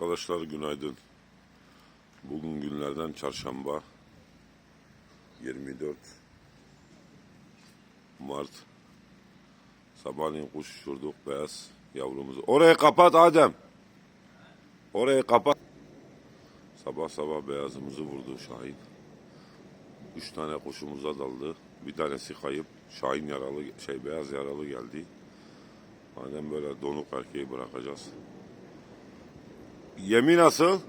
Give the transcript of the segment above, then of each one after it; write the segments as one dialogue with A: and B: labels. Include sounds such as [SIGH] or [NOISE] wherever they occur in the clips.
A: Arkadaşlar günaydın. Bugün günlerden çarşamba 24 Mart Sabahleyin kuş uçurduk beyaz yavrumuzu. Orayı kapat Adem. Orayı kapat. Sabah sabah beyazımızı vurdu Şahin. Üç tane kuşumuza daldı. Bir tanesi kayıp. Şahin yaralı, şey beyaz yaralı geldi. Madem böyle donuk erkeği bırakacağız. Yemi nasıl?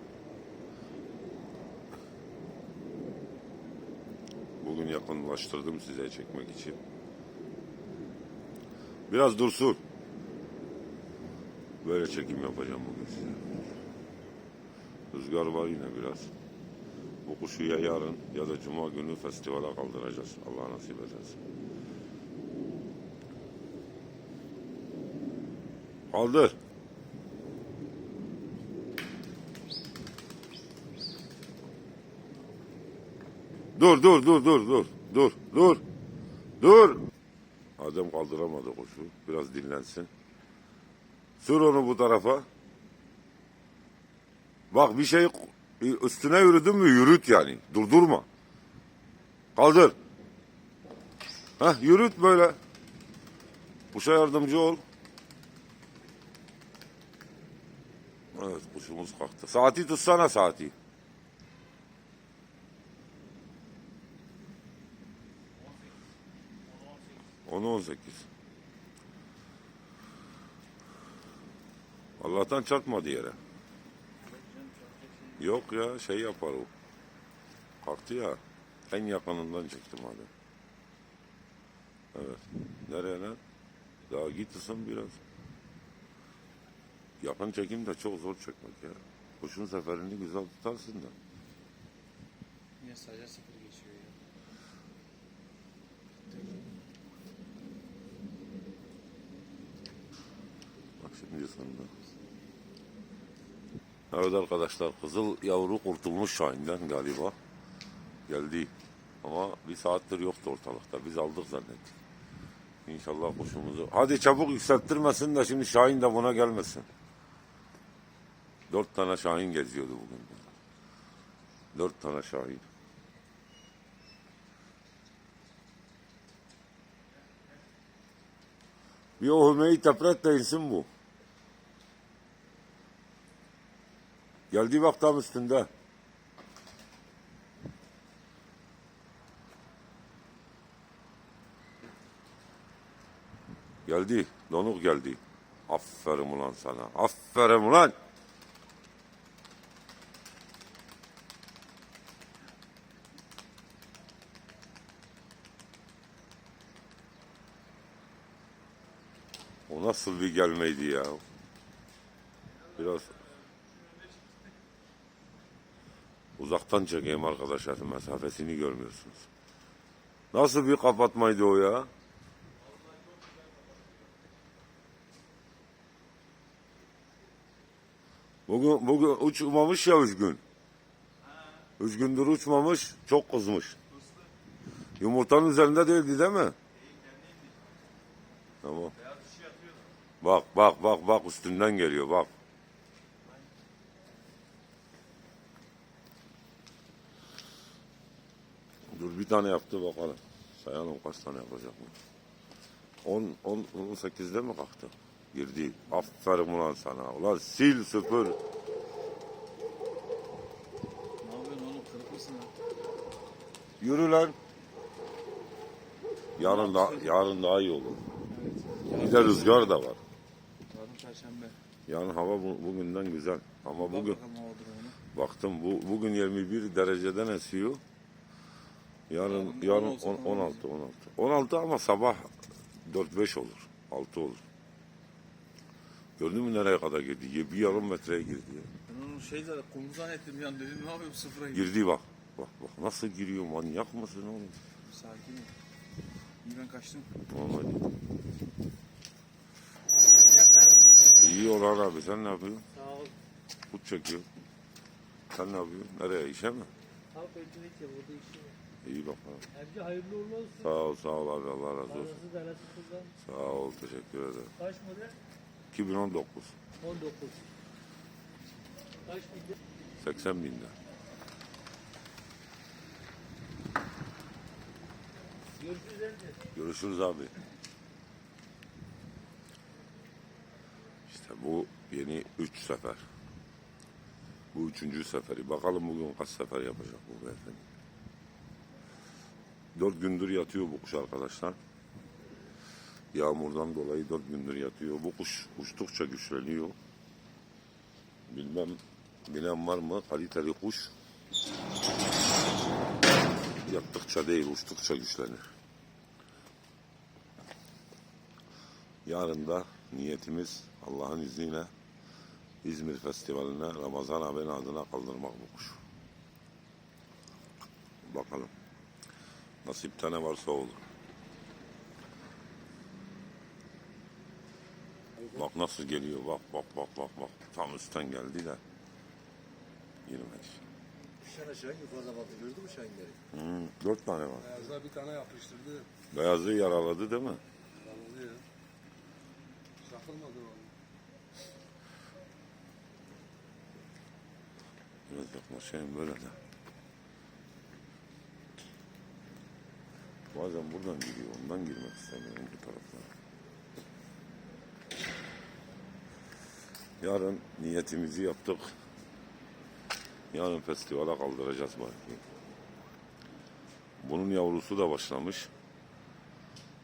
A: Bugün yakınlaştırdım size çekmek için. Biraz dursun. Böyle çekim yapacağım bugün size. Rüzgar var yine biraz. Bu kuşu ya yarın ya da cuma günü festivale kaldıracağız. Allah nasip ederse. Kaldır. Dur dur dur dur dur dur dur dur. Adem kaldıramadı kuşu. Biraz dinlensin. Sür onu bu tarafa. Bak bir şey üstüne yürüdün mü yürüt yani. Durdurma. Kaldır. Heh yürüt böyle. Kuşa yardımcı ol. Evet kuşumuz kalktı. Saati tutsana saati. Onu on sekiz. Allah'tan çarpmadı yere. Yok ya şey yapar o. Kalktı ya. En yakınından çektim hadi. Evet. Nereye lan? Daha git ısın biraz. Yakın çekim de çok zor çekmek ya. Kuşun seferini güzel tutarsın da.
B: Sadece sıfır geçiyor ya.
A: Bak şimdi. Evet arkadaşlar kızıl yavru kurtulmuş Şahin'den galiba. Geldi. Ama bir saattir yoktu ortalıkta. Biz aldık zannettik. İnşallah kuşumuzu. Hadi çabuk yükselttirmesin de şimdi Şahin de buna gelmesin. Dört tane Şahin geziyordu bugün. Dört tane Şahin. Bir o hümeyi tepret de bu. Geldi bak tam üstünde. Geldi. Donuk geldi. Aferin ulan sana. Aferin ulan. O nasıl bir gelmeydi ya. Biraz uzaktan çekeyim arkadaşlar. Mesafesini görmüyorsunuz. Nasıl bir kapatmaydı o ya? Bugün, bugün uçmamış ya üzgün. Üzgündür uçmamış, çok kızmış. Yumurtanın üzerinde değildi değil mi? Tamam. Bak bak bak bak üstünden geliyor bak. Dur bir tane yaptı bakalım. Sayalım kaç tane yapacak mı? 10 10 18'de mi kalktı? Girdi. Aferin ulan sana. Ulan sil süpür.
B: Ne yapıyorsun oğlum kırık mısın lan?
A: Yürü lan. Yarın da yarın daha iyi olur.
B: Evet.
A: Bir de rüzgar da var.
B: Yarın perşembe.
A: Yani hava bu, bugünden güzel. Ama bugün baktım bu bugün 21 dereceden esiyor. Yarın
B: Yarın
A: yarın
B: 16
A: on-
B: falan
A: 16 16. 16 ama sabah 4-5 olur. 6 olur. Gördün mü nereye kadar girdi? Bir yarım metreye girdi ya.
B: Ben onu şey zaten zannettim yani dedim ne yapayım sıfıra gidiyor.
A: Girdi bak. Bak bak nasıl giriyor manyak mısın oğlum?
B: Sakin ol. İyi ben kaçtım.
A: Vallahi. İyi olan abi sen ne yapıyorsun?
C: Sağ ol.
A: Kut çekiyor. Sen ne yapıyorsun? Nereye işe mi?
C: Tam öncelik ya burada işim var.
A: İyi bakalım.
C: Hemce hayırlı uğurlu olsun.
A: Sağ ol sağ ol abi Allah razı olsun.
C: Parası darası kullan.
A: Sağ ol teşekkür ederim.
C: Kaç model?
A: 2019.
C: 19. Kaç binde?
A: 80 binde.
C: Görüşürüz Ence.
A: Görüşürüz abi. İşte bu yeni 3 sefer. Bu üçüncü seferi. Bakalım bugün kaç sefer yapacak bu beyefendi. Dört gündür yatıyor bu kuş arkadaşlar. Yağmurdan dolayı dört gündür yatıyor. Bu kuş uçtukça güçleniyor. Bilmem bilen var mı? Kaliteli kuş yattıkça değil uçtukça güçlenir. Yarın da niyetimiz Allah'ın izniyle İzmir Festivali'ne Ramazan abinin adına kaldırmak bu kuş. Bakalım. Nasipte ne varsa olur. Bak nasıl geliyor. Bak bak bak bak bak. Tam üstten geldi de. Girmedi.
D: Bir tane şahin yukarıda baktı. Gördün mü şahinleri?
A: Hmm, dört tane var.
B: Beyazda bir tane yapıştırdı.
A: Beyazı yaraladı değil mi?
B: Yaralı ya. Çakılmadı valla.
A: Biraz yaklaşayım böyle de. Bazen buradan giriyor. Ondan girmek istemiyorum bu taraflara. Yarın niyetimizi yaptık. Yarın festivale kaldıracağız belki. Bunun yavrusu da başlamış.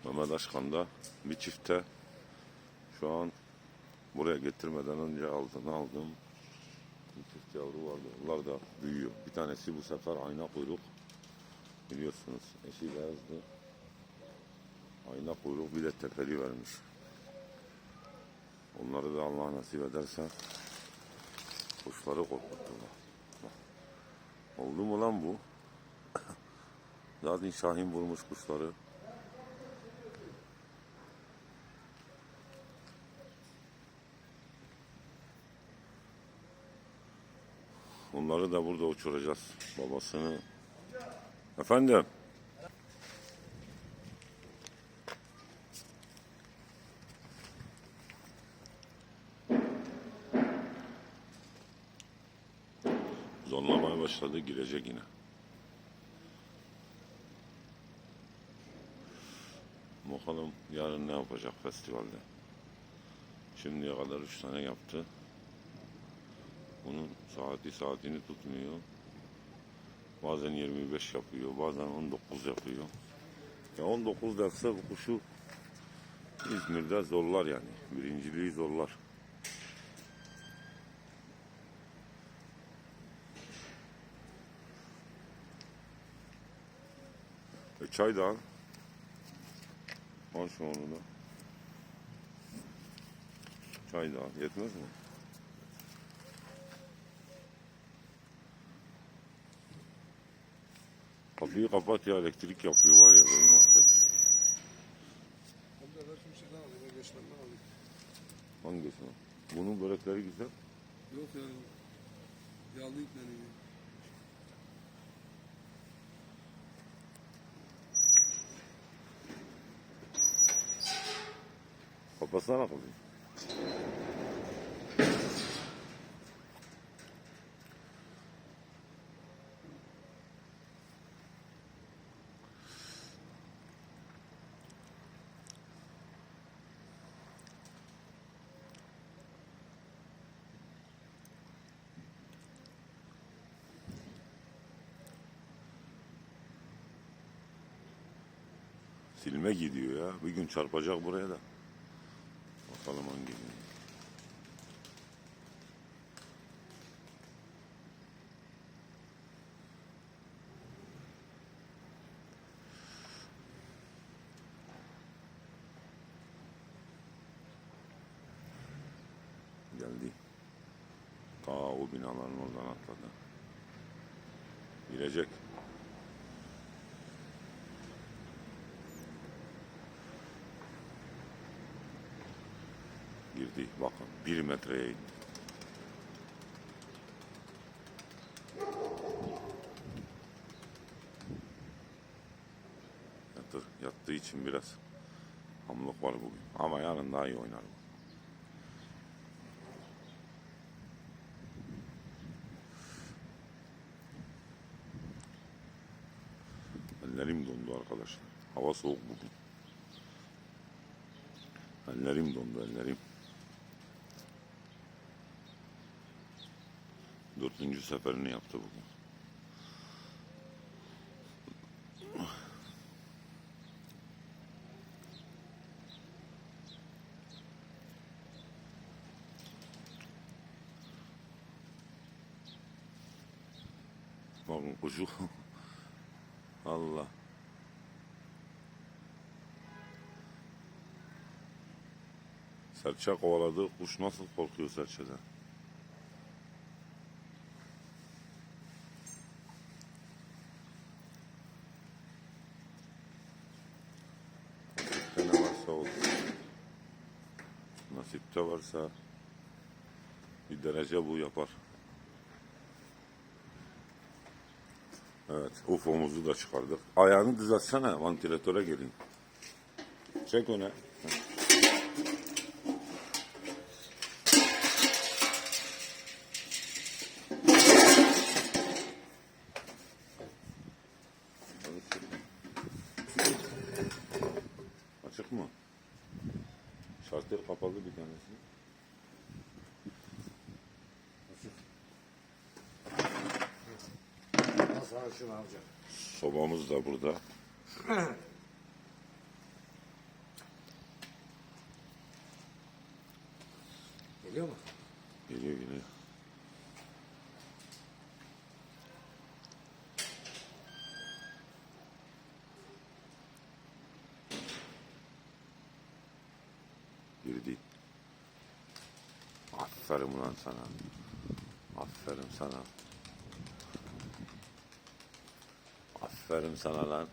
A: Mehmet Aşkan'da bir çifte şu an buraya getirmeden önce aldığını aldım. Bir çift yavru vardı. Onlar da büyüyor. Bir tanesi bu sefer ayna kuyruk. Biliyorsunuz eşi beyazdı. Ayna kuyruk bir de tepeli vermiş. Onları da Allah nasip ederse kuşları korkuttular. Bak. Oldu mu lan bu? [COUGHS] Zaten Şahin vurmuş kuşları. Onları da burada uçuracağız. Babasını. Efendim? Zonlamaya başladı. Girecek yine. Bakalım yarın ne yapacak festivalde. Şimdiye kadar üç tane yaptı. Bunun saati saatini tutmuyor. Bazen 25 yapıyor, bazen 19 yapıyor. Ya 19 derse bu kuşu İzmir'de zorlar yani. Birinciliği zorlar. E çay da al. Al şu onu da. Çay da al. Yetmez mi? Kapıyı kapat ya elektrik yapıyor var ya beni mahvetti.
B: Ben de ben kimseden alayım. Ben geçmenden alayım.
A: Hangisi? o? Bunun börekleri güzel.
B: Yok ya. Yağlı ipleniyor.
A: Kapatsana kapıyı. Silme gidiyor ya. Bir gün çarpacak buraya da. Bakalım hangi gün. Geldi. Ta o binaların oradan atladı. Girecek. girdi. Bakın bir metreye indi. Yattı, yattığı için biraz hamlık var bugün. Ama yarın daha iyi oynar. bu. Ellerim dondu arkadaşlar. Hava soğuk bugün. Ellerim dondu ellerim. Dördüncü seferini yaptı bugün. Bakın kuşu. [LAUGHS] Allah. Serçe kovaladı. Kuş nasıl korkuyor serçeden? Ne varsa olur. Nasipte varsa bir derece bu yapar. Evet, UFO'muzu da çıkardık. Ayağını düzeltsene, vantilatöre gelin. Çek öne. Açık mı? Şartlar kapalı bir tanesi.
D: Nasıl açın amca?
A: Sobamız da burada.
D: Geliyor mu?
A: Geliyor geliyor. Girdi. Aferin ulan sana. Aferin sana. Aferin sana lan.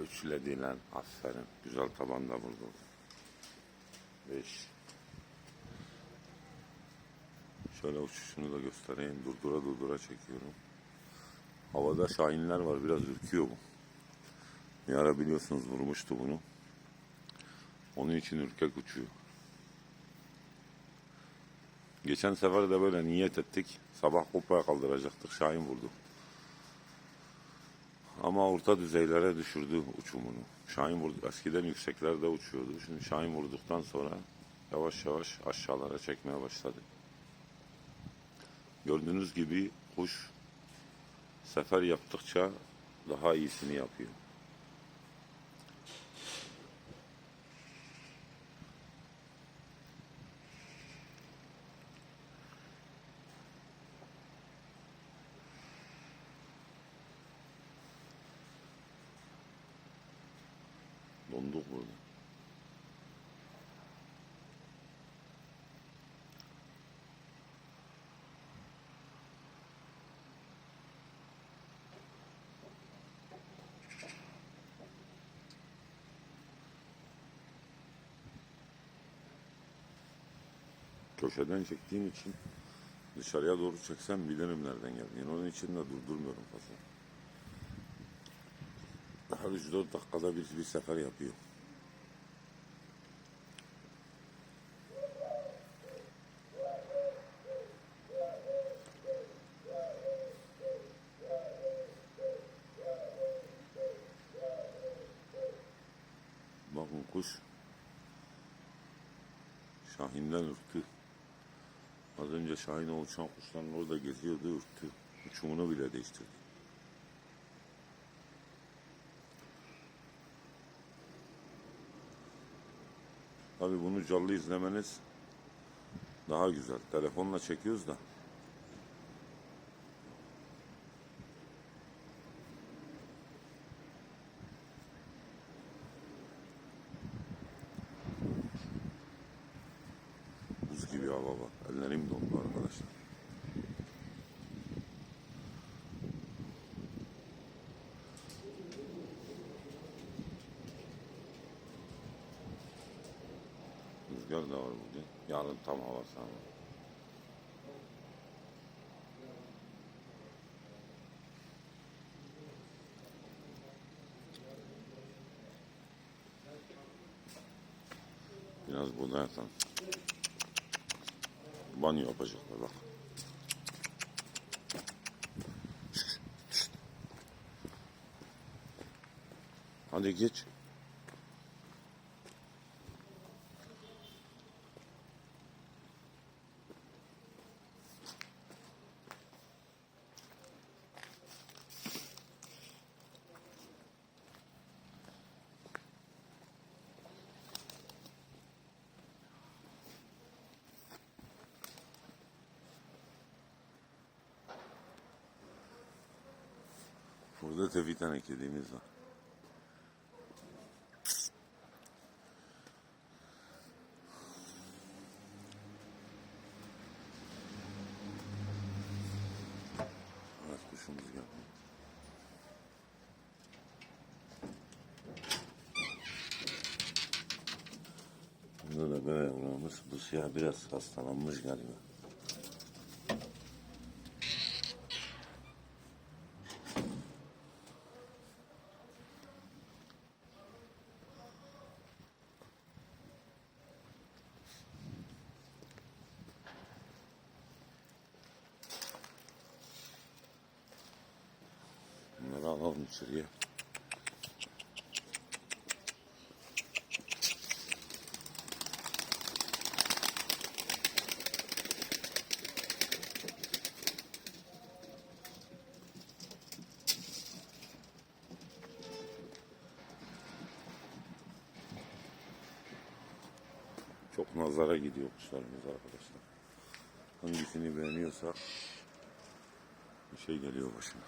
A: Üçledi lan. Aferin. Güzel tabanda vurdu. Beş. Şöyle uçuşunu da göstereyim. Durdura durdura çekiyorum. Havada şahinler var. Biraz ürküyor bu. Bir ara biliyorsunuz vurmuştu bunu. Onun için ürkek uçuyor. Geçen sefer de böyle niyet ettik. Sabah kupaya kaldıracaktık. Şahin vurdu. Ama orta düzeylere düşürdü uçumunu. Şahin vurdu. Eskiden yükseklerde uçuyordu. Şimdi Şahin vurduktan sonra yavaş yavaş aşağılara çekmeye başladı. Gördüğünüz gibi kuş sefer yaptıkça daha iyisini yapıyor. Donduk burada. Köşeden çektiğim için dışarıya doğru çeksem bilirim nereden geldiğini. Onun için de durdurmuyorum fazla. Her 3-4 dakikada bir, bir sefer yapıyor. Bakın kuş Şahin'den ürktü. Az önce Şahin'e uçan kuşların orada geziyordu ürktü. Uçumunu bile değiştirdi. Tabii bunu canlı izlemeniz daha güzel. Telefonla çekiyoruz da. Hava var. Ellerim dondu arkadaşlar. Rüzgar da var bugün. Yarın tam havası ama. Biraz burada yatan. Banyo yapacaklar bak. Hadi geç. Burada da bir tane kedimiz var. Evet kuşumuz geldi. Burada da böyle yavrumuz. Bu siyah biraz hastalanmış galiba. Alalım içeriye. Çok nazara gidiyor kuşlarımız arkadaşlar. Hangisini beğeniyorsak bir şey geliyor başına.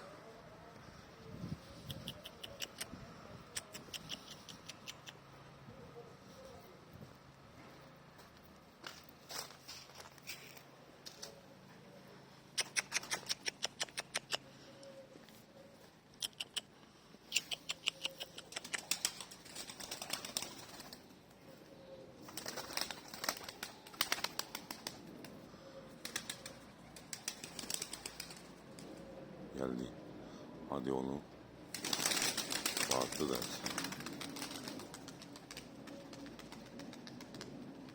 A: Geldi. Hadi onu. Farklı dersin.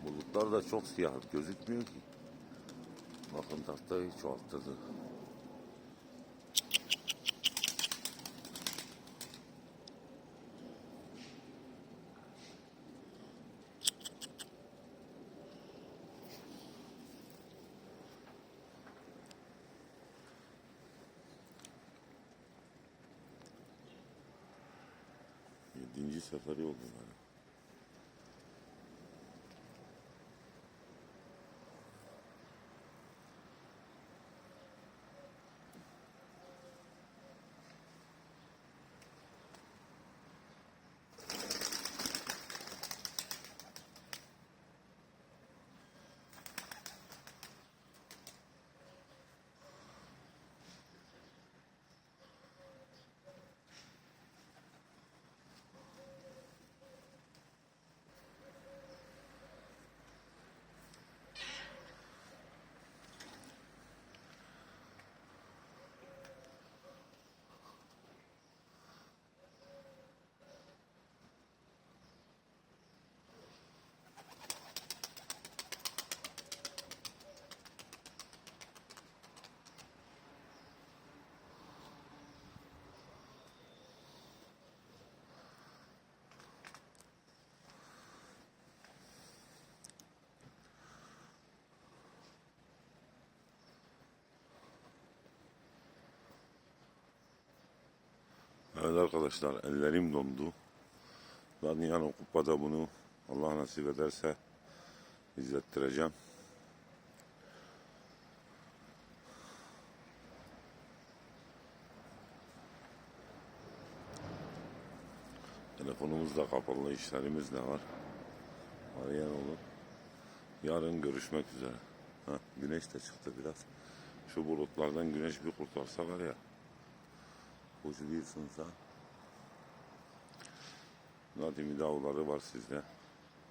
A: Bulutlar da çok siyah gözükmüyor ki. Bakın tahtayı çoğalttırdı. Yedinci seferi oldu galiba. Evet arkadaşlar ellerim dondu. Ben yani kupada bunu Allah nasip ederse izlettireceğim. Telefonumuz da kapalı, işlerimiz de var. Arayan olur. Yarın görüşmek üzere. Ha, güneş de çıktı biraz. Şu bulutlardan güneş bir kurtarsa var ya. Kuş bir ısınsa. Nadimi Dağları var sizde.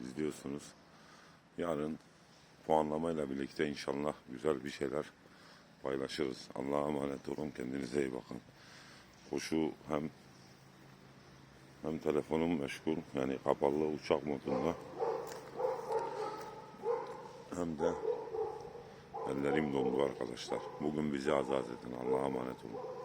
A: İzliyorsunuz. Yarın puanlamayla birlikte inşallah güzel bir şeyler paylaşırız. Allah'a emanet olun. Kendinize iyi bakın. Kuşu hem hem telefonum meşgul yani kapalı uçak modunda hem de ellerim dondu arkadaşlar. Bugün bizi azat edin. Allah'a emanet olun.